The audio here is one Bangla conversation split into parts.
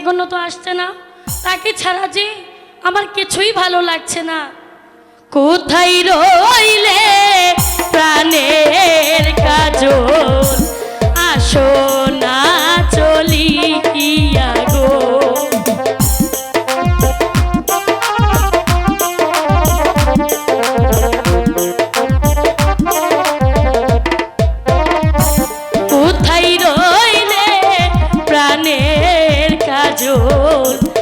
এখনও তো আসছে না। তাকে ছাড়া যে আমার কিছুই ভালো লাগছে না। কোথায় রইলে প্রাণের কাজল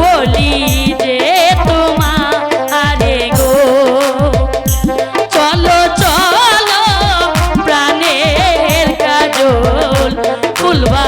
বলি যে তোমা আরে গো। চলো চলো প্রাণের কাজল ফুলবা